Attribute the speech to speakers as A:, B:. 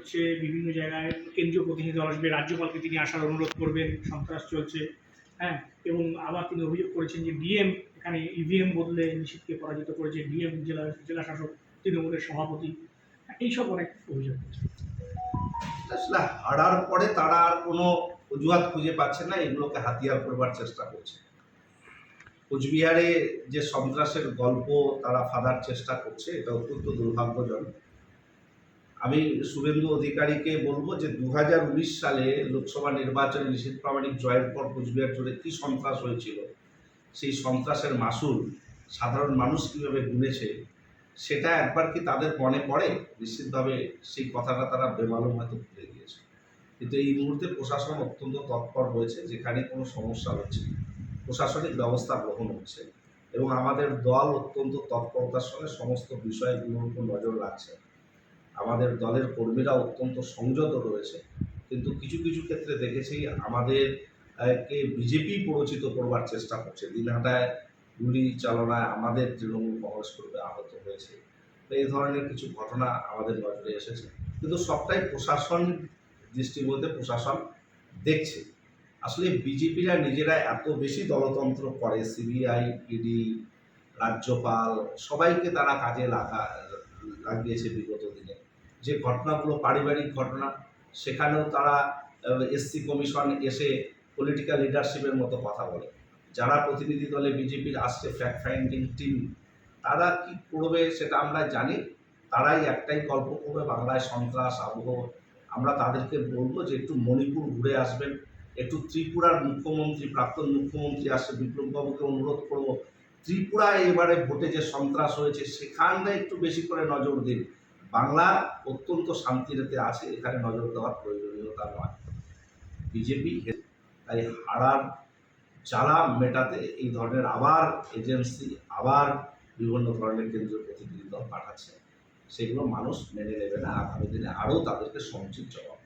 A: করছে বিভিন্ন জায়গায় কেন্দ্রীয় প্রতিনিধি দল আসবে রাজ্যপালকে তিনি আসার অনুরোধ করবেন সন্ত্রাস চলছে হ্যাঁ? এবং আবার তিনি অভিযোগ করেছেন যে ডিএম এখানে ইভিএম বদলে নিষিদ্ধকে পরাজিত করেছে ডিএম জেলা জেলা শাসক তৃণমূলের সভাপতি হ্যাঁ, এইসব অনেক অভিযোগ
B: আসলে হারার পরে তারা আর কোনো অজুহাত খুঁজে পাচ্ছে না এগুলোকে হাতিয়ার করবার চেষ্টা করছে। কোচবিহারে যে সন্ত্রাসের গল্প তারা ফাঁদার চেষ্টা করছে এটা অত্যন্ত দুর্ভাগ্যজনক। আমি শুভেন্দু অধিকারীকে বলব যে দু হাজার উনিশ সালে লোকসভা নির্বাচনে নিষিদ্ধ প্রামাণিক জয়ের পর কোচবিহার জুড়ে কী সন্ত্রাস হয়েছিল? সেই সন্ত্রাসের মাসুল সাধারণ মানুষ কীভাবে গুনেছে? সেটা একবার কি তাদের মনে পড়ে? নিশ্চিতভাবে সেই কথাটা তারা বেমালুম হয়তো ভুলে গিয়েছে। কিন্তু এই মুহূর্তে প্রশাসন অত্যন্ত তৎপর রয়েছে, যেখানে কোনো সমস্যা হচ্ছে প্রশাসনিক ব্যবস্থা গ্রহণ হচ্ছে। এবং আমাদের দল অত্যন্ত তৎপরতার সঙ্গে সমস্ত বিষয়গুলোর উপর নজর রাখছে। আমাদের দলের কর্মীরা অত্যন্ত সংযত রয়েছে। কিন্তু কিছু কিছু ক্ষেত্রে দেখেছি আমাদের কে বিজেপি প্ররোচিত করবার চেষ্টা করছে। দিনহাটায় গুলি চালনায় আমাদের তৃণমূল কংগ্রেস কর্মী আহত হয়েছে। তো এই ধরনের কিছু ঘটনা আমাদের নজরে এসেছে। কিন্তু সবটাই প্রশাসন দৃষ্টিবোধে প্রশাসন দেখছে। আসলে বিজেপিরা নিজেরা এত বেশি দলতন্ত্র করে, সিবিআই, ইডি, রাজ্যপাল, সবাইকে তারা কাজে লাগা, লাগিয়েছে বিগত দিনে। যে ঘটনাগুলো, পারিবারিক ঘটনা, সেখানেও তারা এসসি কমিশন এসে পলিটিক্যাল লিডারশিপের মতো কথা বলে। যারা প্রতিনিধি দলে বিজেপির আসছে ফ্যাক্ট ফাইন্ডিং টিম তারা কি করবে সেটা আমরা জানি। তারাই একটাই গল্প করবে, বাংলায় সন্ত্রাস, আবহ। আমরা তাদেরকে বলব যে একটু মণিপুর ঘুরে আসবেন, একটু ত্রিপুরার মুখ্যমন্ত্রী, প্রাক্তন মুখ্যমন্ত্রী আসছে, বিপ্লববাবুকে অনুরোধ করব। ত্রিপুরায় এবারে ভোটে যে সন্ত্রাস হয়েছে সেখানটা একটু বেশি করে নজর দিন। বাংলা অত্যন্ত শান্তিতে আছে, এখানে নজর দেওয়ার প্রয়োজনীয়তা নয়। বিজেপি তাই হারার জ্বালা মেটাতে এই ধরনের আবার এজেন্সি আবার বিভিন্ন ধরনের কেন্দ্রীয় প্রতিনিধি দল পাঠাচ্ছে। সেগুলো মানুষ মেনে নেবে না। আগামী দিনে আরও তাদেরকে সমুচিত জবাব